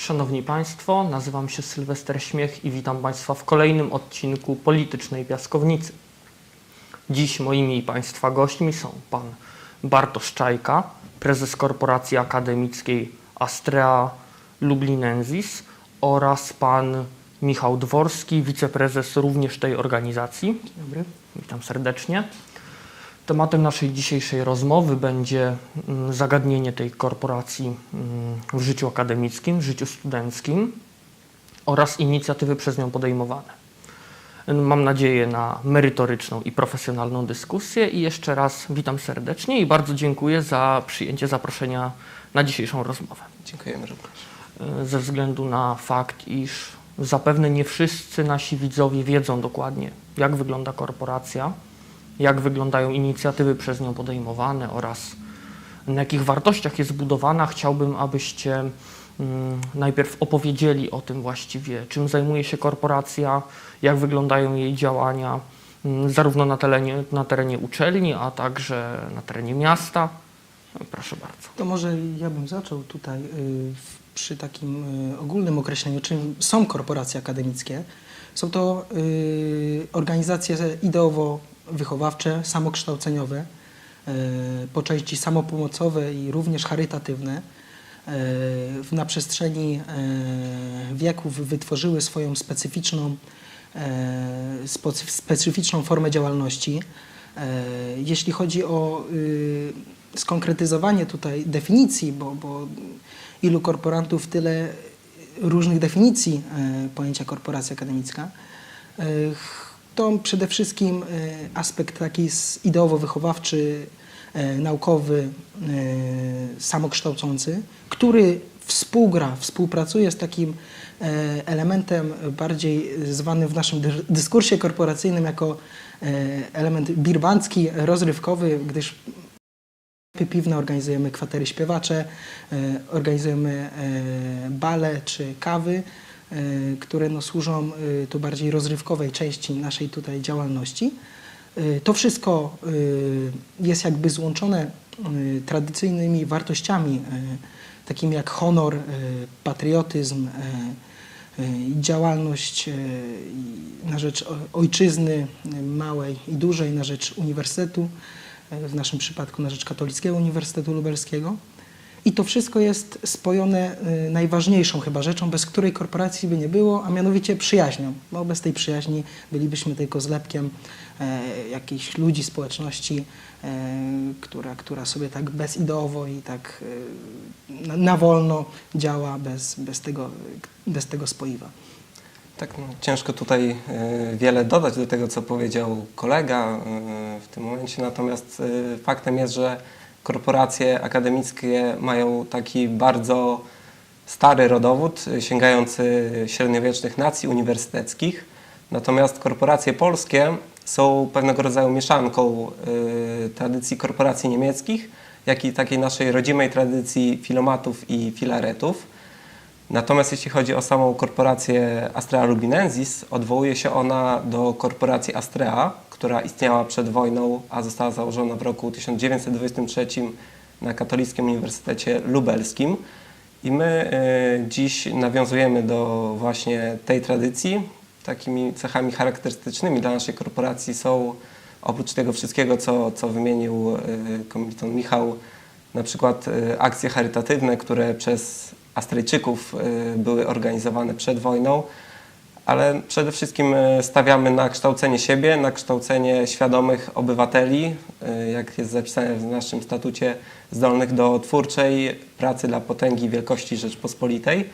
Szanowni Państwo, nazywam się Sylwester Śmiech i witam Państwa w kolejnym odcinku Politycznej Piaskownicy. Dziś moimi i Państwa gośćmi są Pan Bartosz Czajka, prezes Korporacji Akademickiej Astrea Lublinensis oraz Pan Michał Dworski, wiceprezes również tej organizacji. Dzień dobry. Witam serdecznie. Tematem naszej dzisiejszej rozmowy będzie mm, zagadnienie tej korporacji mm, w życiu akademickim, w życiu studenckim oraz inicjatywy przez nią podejmowane. Mam nadzieję na merytoryczną i profesjonalną dyskusję i jeszcze raz witam serdecznie i bardzo dziękuję za przyjęcie zaproszenia na dzisiejszą rozmowę. Dziękujemy również. E, Ze względu na fakt, iż zapewne nie wszyscy nasi widzowie wiedzą dokładnie, jak wygląda korporacja, jak wyglądają inicjatywy przez nią podejmowane oraz na jakich wartościach jest zbudowana, chciałbym, abyście mm, najpierw opowiedzieli o tym właściwie, czym zajmuje się korporacja, jak wyglądają jej działania, mm, zarówno na terenie, na terenie uczelni, a także na terenie miasta. No, Proszę bardzo. To może ja bym zaczął tutaj y, przy takim y, ogólnym określeniu, czym są korporacje akademickie. Są to y, organizacje ideowo-wychowawcze, samokształceniowe, y, po części samopomocowe i również charytatywne. W- Na przestrzeni y, wieków wytworzyły swoją specyficzną, specyficzną formę działalności. E, Jeśli chodzi o y, skonkretyzowanie tutaj definicji, bo, bo ilu korporantów, tyle różnych definicji e, pojęcia korporacja akademicka, e, to przede wszystkim e, aspekt taki ideowo-wychowawczy, e, naukowy, e, samokształcący, który współgra, współpracuje z takim elementem bardziej zwanym w naszym dy- dyskursie korporacyjnym jako element birbancki, rozrywkowy, gdyż piwne organizujemy kwatery śpiewacze, organizujemy bale czy kawy, które no, służą e, tu bardziej rozrywkowej części naszej tutaj działalności. E, To wszystko e, jest jakby złączone e, tradycyjnymi wartościami, e, takimi jak honor, e, patriotyzm, e, e, działalność e, na rzecz ojczyzny e, małej i dużej, na rzecz uniwersytetu, e, w naszym przypadku na rzecz Katolickiego Uniwersytetu Lubelskiego. I to wszystko jest spojone e, najważniejszą chyba rzeczą, bez której korporacji by nie było, a mianowicie przyjaźnią. Bo bez tej przyjaźni bylibyśmy tylko zlepkiem e, jakichś ludzi, społeczności, e, która, która sobie tak bezideowo i tak e, na, na wolno działa bez, bez, tego, bez tego spoiwa. Tak, no, ciężko tutaj e, wiele dodać do tego, co powiedział kolega e, w tym momencie, natomiast e, faktem jest, że korporacje akademickie mają taki bardzo stary rodowód, e, sięgający średniowiecznych nacji uniwersyteckich, natomiast korporacje polskie są pewnego rodzaju mieszanką e, tradycji korporacji niemieckich, jak i takiej naszej rodzimej tradycji filomatów i filaretów. Natomiast jeśli chodzi o samą korporację Astrea Lubinensis, odwołuje się ona do korporacji Astrea, która istniała przed wojną, a została założona w roku 1923 na Katolickim Uniwersytecie Lubelskim. I my y, dziś nawiązujemy do właśnie tej tradycji. Takimi cechami charakterystycznymi dla naszej korporacji są oprócz tego wszystkiego, co, co wymienił y, Michał, na przykład y, akcje charytatywne, które przez Astrejczyków y, były organizowane przed wojną, ale przede wszystkim y, stawiamy na kształcenie siebie, na kształcenie świadomych obywateli, y, jak jest zapisane w naszym statucie, zdolnych do twórczej pracy dla potęgi wielkości Rzeczpospolitej,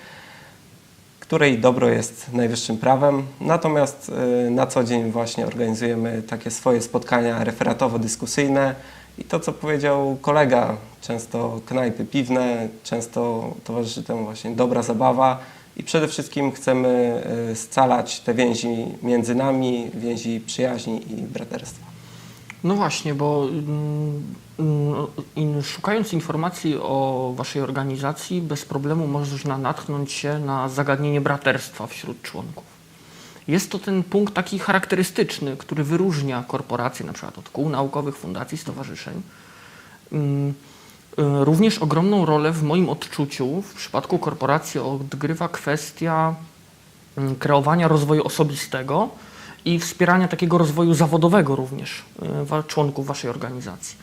której dobro jest najwyższym prawem. Natomiast na co dzień właśnie organizujemy takie swoje spotkania referatowo-dyskusyjne i to, co powiedział kolega, często knajpy piwne, często towarzyszy temu właśnie dobra zabawa i przede wszystkim chcemy y, scalać te więzi między nami, więzi przyjaźni i braterstwa. No właśnie, bo mm, mm, szukając informacji o Waszej organizacji, bez problemu można natknąć się na zagadnienie braterstwa wśród członków. Jest to ten punkt taki charakterystyczny, który wyróżnia korporacje na przykład od kół naukowych, fundacji, stowarzyszeń. Mm, Y, Również ogromną rolę w moim odczuciu w przypadku korporacji odgrywa kwestia mm, kreowania rozwoju osobistego i wspierania takiego rozwoju zawodowego również y, członków Waszej organizacji.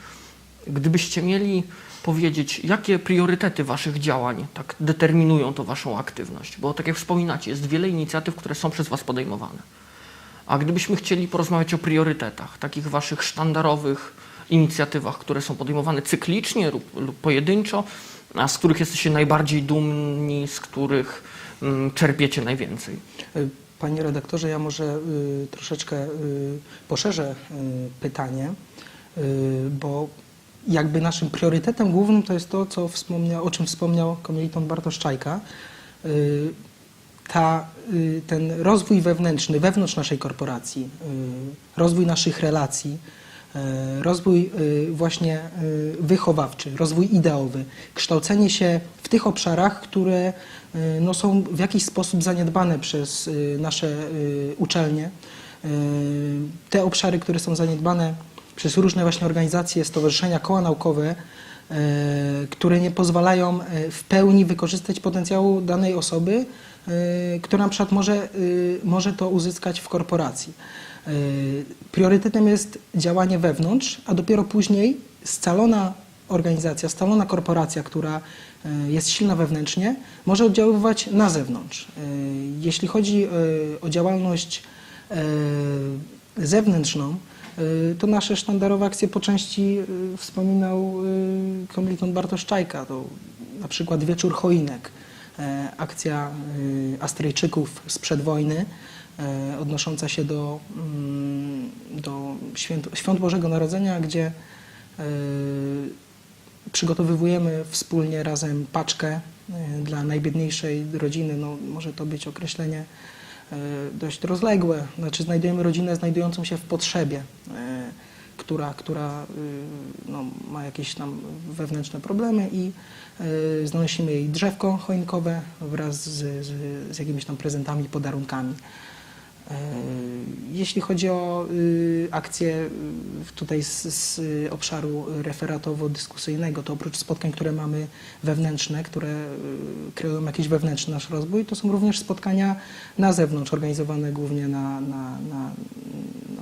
Gdybyście mieli powiedzieć, jakie priorytety Waszych działań tak determinują to Waszą aktywność, bo tak jak wspominacie, jest wiele inicjatyw, które są przez Was podejmowane. A gdybyśmy chcieli porozmawiać o priorytetach, takich Waszych sztandarowych inicjatywach, które są podejmowane cyklicznie lub, lub pojedynczo, a z których jesteście najbardziej dumni, z których mm, czerpiecie najwięcej. Y, Panie redaktorze, ja może y, troszeczkę y, poszerzę y, pytanie, y, bo jakby naszym priorytetem głównym to jest to, co wspomniał, o czym wspomniał komiliton Bartosz Czajka. Y, ta, y, ten rozwój wewnętrzny, wewnątrz naszej korporacji, y, rozwój naszych relacji, rozwój właśnie wychowawczy, rozwój ideowy, kształcenie się w tych obszarach, które no, są w jakiś sposób zaniedbane przez nasze uczelnie. Te obszary, które są zaniedbane przez różne właśnie organizacje, stowarzyszenia, koła naukowe, e, które nie pozwalają e, w pełni wykorzystać potencjału danej osoby, e, która na przykład może, może to uzyskać w korporacji. Priorytetem jest działanie wewnątrz, a dopiero później scalona organizacja, scalona korporacja, która jest silna wewnętrznie, może oddziaływać na zewnątrz. Jeśli chodzi o działalność zewnętrzną, to nasze sztandarowe akcje po części y, wspominał y, komuniton Bartosz Czajka. To na przykład Wieczór Choinek, e, akcja y, Astrejczyków sprzed wojny, e, odnosząca się do, mm, do święt, świąt Bożego Narodzenia, gdzie e, przygotowywujemy wspólnie razem paczkę dla najbiedniejszej rodziny. No, może to być określenie dość rozległe. Znaczy znajdujemy rodzinę znajdującą się w potrzebie, e, która, która y, no, ma jakieś tam wewnętrzne problemy i e, znosimy jej drzewko choinkowe wraz z, z, z jakimiś tam prezentami, podarunkami. E, Jeśli chodzi o y, akcje y, tutaj z, z obszaru referatowo-dyskusyjnego, to oprócz spotkań, które mamy wewnętrzne, które y, kreują jakiś wewnętrzny nasz rozwój, to są również spotkania na zewnątrz, organizowane głównie na, na, na,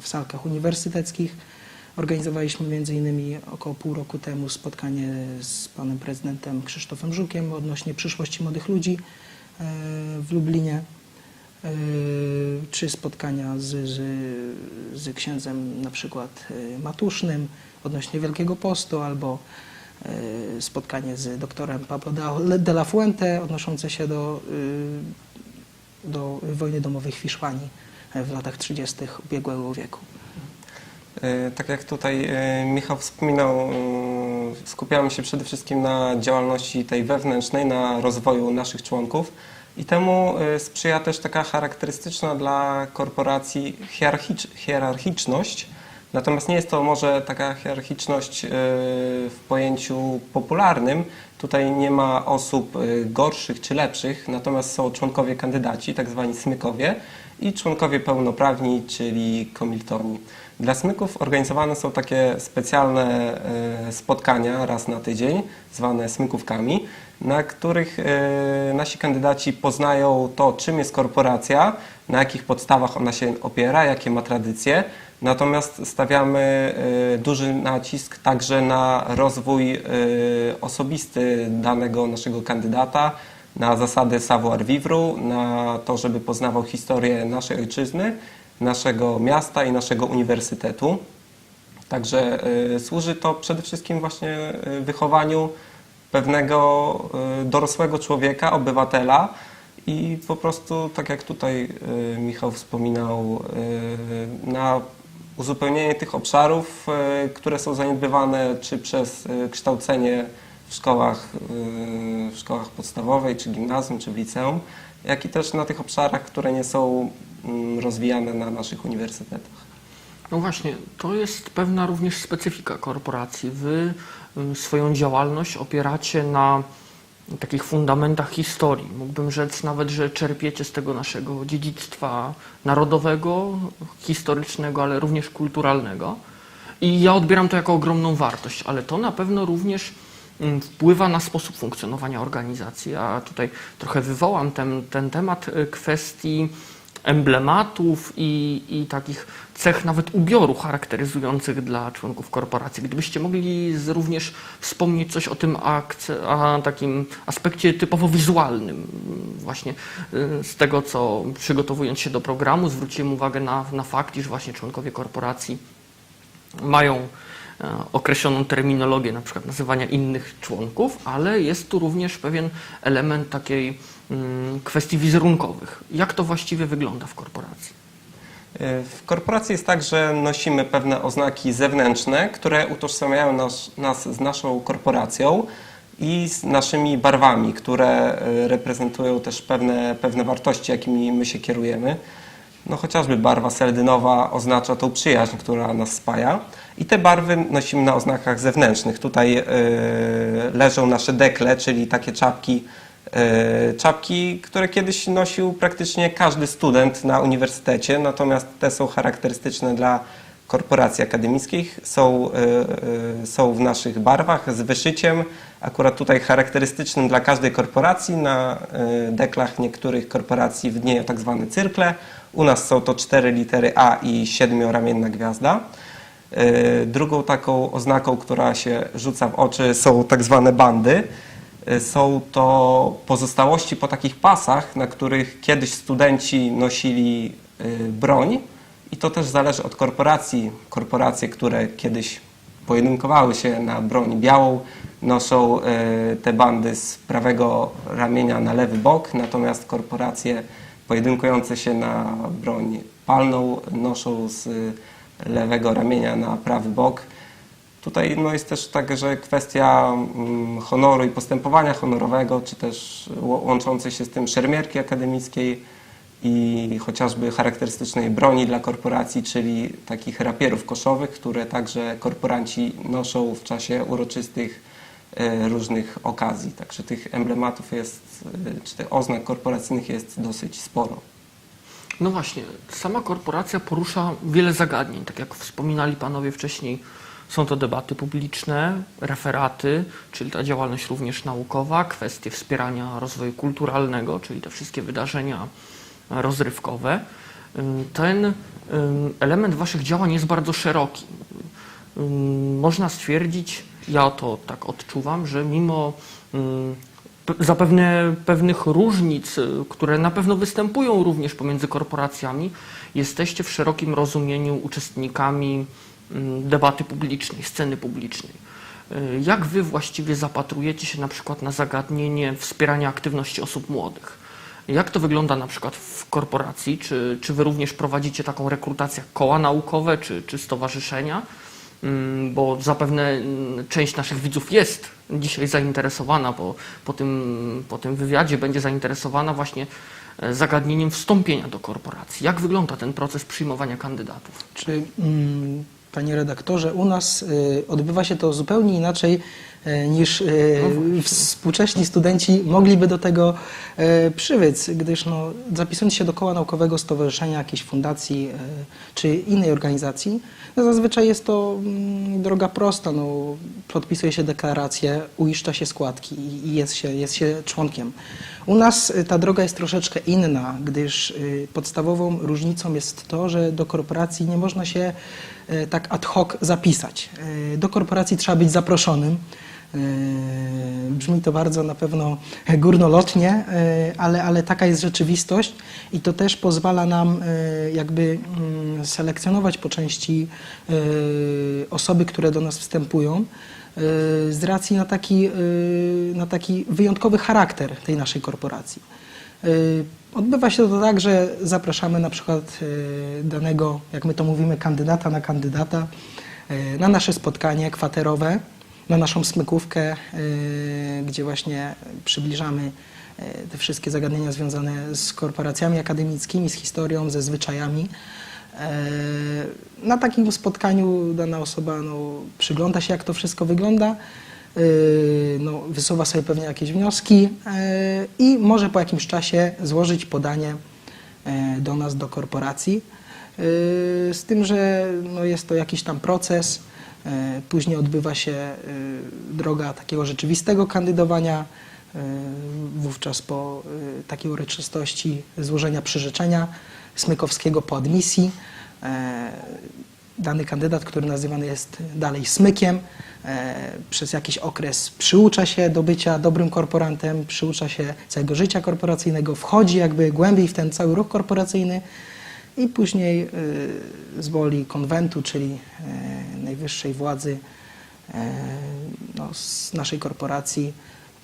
w salkach uniwersyteckich. Organizowaliśmy między innymi około pół roku temu spotkanie z panem prezydentem Krzysztofem Żukiem odnośnie przyszłości młodych ludzi e, w Lublinie. Yy, czy spotkania z, z, z księdzem na przykład yy, Matusznym odnośnie Wielkiego Postu, albo yy, spotkanie z doktorem Pablo de- la Fuente odnoszące się do, do wojny domowej w Hiszpanii w latach 30. ubiegłego wieku. E, Tak jak tutaj e, Michał wspominał, e, skupiamy się przede wszystkim na działalności tej wewnętrznej, na rozwoju naszych członków i temu e, sprzyja też taka charakterystyczna dla korporacji hierarchicz, hierarchiczność. Natomiast nie jest to może taka hierarchiczność e, w pojęciu popularnym. Tutaj nie ma osób e, gorszych czy lepszych, natomiast są członkowie kandydaci, tak zwani smykowie i członkowie pełnoprawni, czyli komiltoni. Dla smyków organizowane są takie specjalne e, spotkania raz na tydzień, zwane smykówkami, na których e, nasi kandydaci poznają to, czym jest korporacja, na jakich podstawach ona się opiera, jakie ma tradycje. Natomiast stawiamy e, duży nacisk także na rozwój osobisty danego naszego kandydata, na zasady savoir vivre, na to, żeby poznawał historię naszej ojczyzny, naszego miasta i naszego uniwersytetu. Także y, służy to przede wszystkim właśnie y, wychowaniu pewnego y, dorosłego człowieka, obywatela i po prostu, tak jak tutaj Michał wspominał, na uzupełnienie tych obszarów, które są zaniedbywane czy przez kształcenie w szkołach, w szkołach podstawowej, czy gimnazjum, czy w liceum, jak i też na tych obszarach, które nie są mm, rozwijane na naszych uniwersytetach. No właśnie, to jest pewna również specyfika korporacji. Wy y, swoją działalność opieracie na takich fundamentach historii. Mógłbym rzec nawet, że czerpiecie z tego naszego dziedzictwa narodowego, historycznego, ale również kulturalnego. I ja odbieram to jako ogromną wartość, ale to na pewno również mm, wpływa na sposób funkcjonowania organizacji. A tutaj trochę wywołam ten, ten temat y, kwestii emblematów i, i takich cech nawet ubioru charakteryzujących dla członków korporacji. Gdybyście mogli z, również wspomnieć coś o tym akce, a, takim aspekcie typowo wizualnym, właśnie y, z tego, co przygotowując się do programu, zwróciłem uwagę na, na fakt, iż właśnie członkowie korporacji mają e, określoną terminologię, na przykład nazywania innych członków, ale jest tu również pewien element takiej kwestii wizerunkowych. Jak to właściwie wygląda w korporacji? Y, W korporacji jest tak, że nosimy pewne oznaki zewnętrzne, które utożsamiają nas, nas z naszą korporacją i z naszymi barwami, które y, reprezentują też pewne, pewne wartości, jakimi my się kierujemy. No chociażby barwa seldynowa oznacza tą przyjaźń, która nas spaja i te barwy nosimy na oznakach zewnętrznych. Tutaj y, leżą nasze dekle, czyli takie czapki, czapki, które kiedyś nosił praktycznie każdy student na uniwersytecie, natomiast te są charakterystyczne dla korporacji akademickich, są, y, y, są w naszych barwach z wyszyciem, akurat tutaj charakterystycznym dla każdej korporacji. Na deklach niektórych korporacji widnieją tak zwane cyrkle. U nas są to cztery litery A i siedmioramienna gwiazda. Drugą taką oznaką, która się rzuca w oczy są tak zwane bandy. Y, Są to pozostałości po takich pasach, na których kiedyś studenci nosili y, broń i to też zależy od korporacji. Korporacje, które kiedyś pojedynkowały się na broń białą, noszą y, te bandy z prawego ramienia na lewy bok, natomiast korporacje pojedynkujące się na broń palną noszą z lewego ramienia na prawy bok. Tutaj no, jest też także kwestia mm, honoru i postępowania honorowego, czy też łączącej się z tym szermierki akademickiej i chociażby charakterystycznej broni dla korporacji, czyli takich rapierów koszowych, które także korporanci noszą w czasie uroczystych e, różnych okazji. Także tych emblematów jest, e, czy tych oznak korporacyjnych jest dosyć sporo. No właśnie, sama korporacja porusza wiele zagadnień. Tak jak wspominali panowie wcześniej, są to debaty publiczne, referaty, czyli ta działalność również naukowa, kwestie wspierania rozwoju kulturalnego, czyli te wszystkie wydarzenia rozrywkowe. Ten element waszych działań jest bardzo szeroki. Można stwierdzić, ja to tak odczuwam, że mimo zapewne pewnych różnic, y, które na pewno występują również pomiędzy korporacjami, jesteście w szerokim rozumieniu uczestnikami debaty publicznej, sceny publicznej. Y, Jak wy właściwie zapatrujecie się na przykład na zagadnienie wspierania aktywności osób młodych? Jak to wygląda na przykład w korporacji? Czy, czy wy również prowadzicie taką rekrutację jak koła naukowe czy, czy stowarzyszenia? Mm, Bo zapewne mm, część naszych widzów jest dzisiaj zainteresowana, bo po tym, po tym wywiadzie będzie zainteresowana właśnie e, zagadnieniem wstąpienia do korporacji. Jak wygląda ten proces przyjmowania kandydatów? Czy, mm, panie redaktorze, u nas y, odbywa się to zupełnie inaczej y, niż y, No współcześni studenci mogliby do tego przywyc, gdyż no, zapisując się do koła naukowego, stowarzyszenia, jakiejś fundacji czy innej organizacji, no, zazwyczaj jest to mm, droga prosta. No, podpisuje się deklarację, uiszcza się składki i- i jest się, jest się członkiem. U nas y, ta droga jest troszeczkę inna, gdyż y, podstawową różnicą jest to, że do korporacji nie można się y, tak ad hoc zapisać. Do korporacji trzeba być zaproszonym. Brzmi to bardzo na pewno górnolotnie, ale, ale taka jest rzeczywistość i to też pozwala nam jakby mm, selekcjonować po części osoby, które do nas wstępują z racji na taki, y, na taki wyjątkowy charakter tej naszej korporacji. Y, Odbywa się to tak, że zapraszamy na przykład y, danego, jak my to mówimy, kandydata na kandydata y, na nasze spotkanie kwaterowe, na naszą smykówkę, y, gdzie właśnie przybliżamy y, te wszystkie zagadnienia związane z korporacjami akademickimi, z historią, ze zwyczajami. Y, Na takim spotkaniu dana osoba no, przygląda się, jak to wszystko wygląda, y, no, wysuwa sobie pewnie jakieś wnioski y, i może po jakimś czasie złożyć podanie do nas, do korporacji. Z tym, że no, jest to jakiś tam proces, E, Później odbywa się e, droga takiego rzeczywistego kandydowania, e, wówczas po e, takiej uroczystości złożenia przyrzeczenia Smykowskiego po admisji. e, Dany kandydat, który nazywany jest dalej smykiem, e, przez jakiś okres przyucza się do bycia dobrym korporantem, przyucza się całego życia korporacyjnego, wchodzi jakby głębiej w ten cały ruch korporacyjny i później y, z woli konwentu, czyli e, najwyższej władzy e, no, z naszej korporacji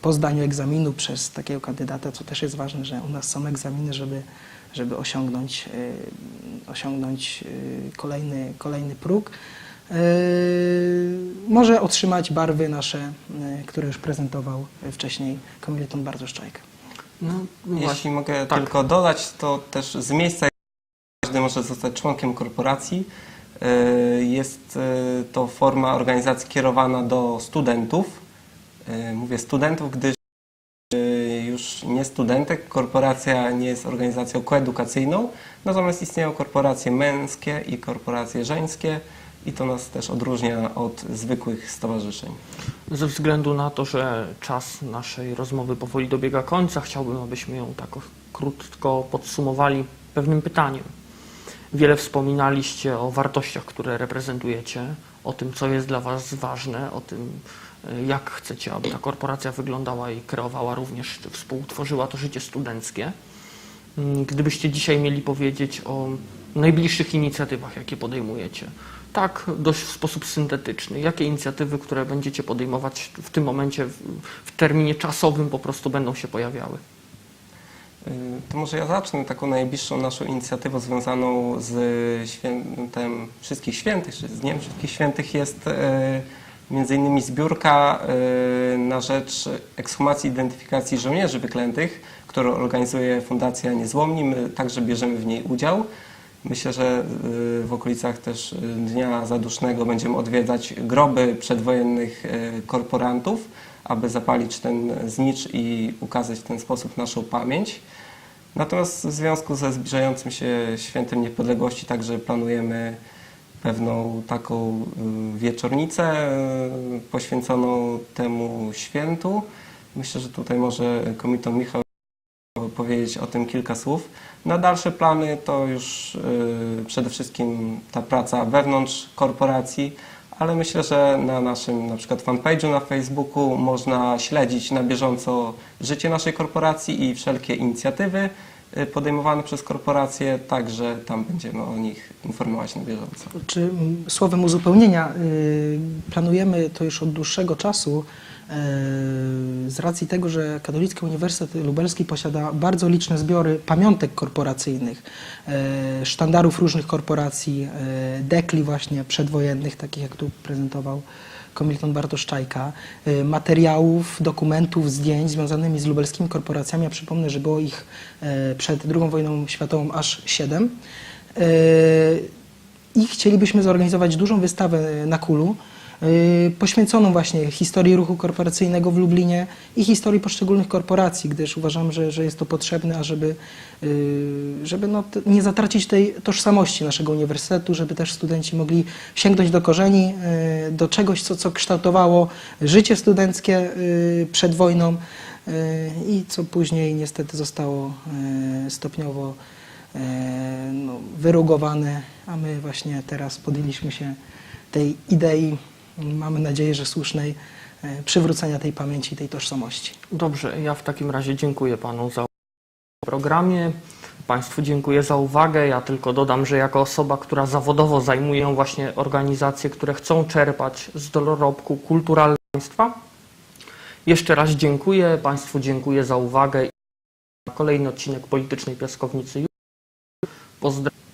po zdaniu egzaminu przez takiego kandydata, co też jest ważne, że u nas są egzaminy, żeby, żeby osiągnąć, y, osiągnąć y, kolejny, kolejny próg, y, może otrzymać barwy nasze, które już prezentował wcześniej komileton Bartoszczajka. No, właśnie. Jeśli mogę tak. tylko dodać, to też z miejsca każdy może zostać członkiem korporacji. Jest to forma organizacji kierowana do studentów. Mówię studentów, gdyż już nie studentek. Korporacja nie jest organizacją koedukacyjną, natomiast istnieją korporacje męskie i korporacje żeńskie i to nas też odróżnia od zwykłych stowarzyszeń. Ze względu na to, że czas naszej rozmowy powoli dobiega końca, chciałbym, abyśmy ją tak krótko podsumowali pewnym pytaniem. Wiele wspominaliście o wartościach, które reprezentujecie, o tym, co jest dla Was ważne, o tym, jak chcecie, aby ta korporacja wyglądała i kreowała również, czy współtworzyła to życie studenckie. Mm, Gdybyście dzisiaj mieli powiedzieć o najbliższych inicjatywach, jakie podejmujecie, tak dość w sposób syntetyczny, jakie inicjatywy, które będziecie podejmować w tym momencie, w, terminie czasowym po prostu będą się pojawiały? Y, To może ja zacznę taką najbliższą naszą inicjatywą związaną z świętem Wszystkich Świętych, czy z Dniem Wszystkich Świętych jest e, między innymi zbiórka e, na rzecz ekshumacji i identyfikacji żołnierzy wyklętych, którą organizuje Fundacja Niezłomni. My także bierzemy w niej udział. Myślę, że e, w okolicach też e, Dnia Zadusznego będziemy odwiedzać groby przedwojennych korporantów, aby zapalić ten znicz i ukazać w ten sposób naszą pamięć. Natomiast w związku ze zbliżającym się Świętem Niepodległości także planujemy pewną taką y, wieczornicę y, poświęconą temu świętu. Myślę, że tutaj może komiton Michał powiedzieć o tym kilka słów. Na dalsze plany to już y, przede wszystkim ta praca wewnątrz korporacji, ale myślę, że na naszym na przykład fanpage'u na Facebooku można śledzić na bieżąco życie naszej korporacji i wszelkie inicjatywy podejmowane przez korporacje, także tam będziemy o nich informować na bieżąco. Czy słowem uzupełnienia y, planujemy to już od dłuższego czasu y, z racji tego, że Katolicki Uniwersytet Lubelski posiada bardzo liczne zbiory pamiątek korporacyjnych, y, sztandarów różnych korporacji, y, dekli właśnie przedwojennych, takich jak tu prezentował Komilton Bartoszczajka, materiałów, dokumentów, zdjęć związanymi z lubelskimi korporacjami. Ja przypomnę, że było ich przed II wojną światową aż siedem. I chcielibyśmy zorganizować dużą wystawę na Kulu poświęconą właśnie historii ruchu korporacyjnego w Lublinie i historii poszczególnych korporacji, gdyż uważam, że, że jest to potrzebne, ażeby yy, żeby no, nie zatracić tej tożsamości naszego uniwersytetu, żeby też studenci mogli sięgnąć do korzeni, yy, do czegoś, co, co kształtowało życie studenckie przed wojną i co później niestety zostało stopniowo no, wyrugowane, a my właśnie teraz podjęliśmy się tej idei, mamy nadzieję, że słusznej, e, przywrócenia tej pamięci, tej tożsamości. Dobrze, ja w takim razie dziękuję Panu za programie. Państwu dziękuję za uwagę. Ja tylko dodam, że jako osoba, która zawodowo zajmuje właśnie organizacje, które chcą czerpać z dorobku kulturalnego państwa, jeszcze raz dziękuję. Państwu dziękuję za uwagę. Kolejny odcinek Politycznej Piaskownicy. Pozdrawiam.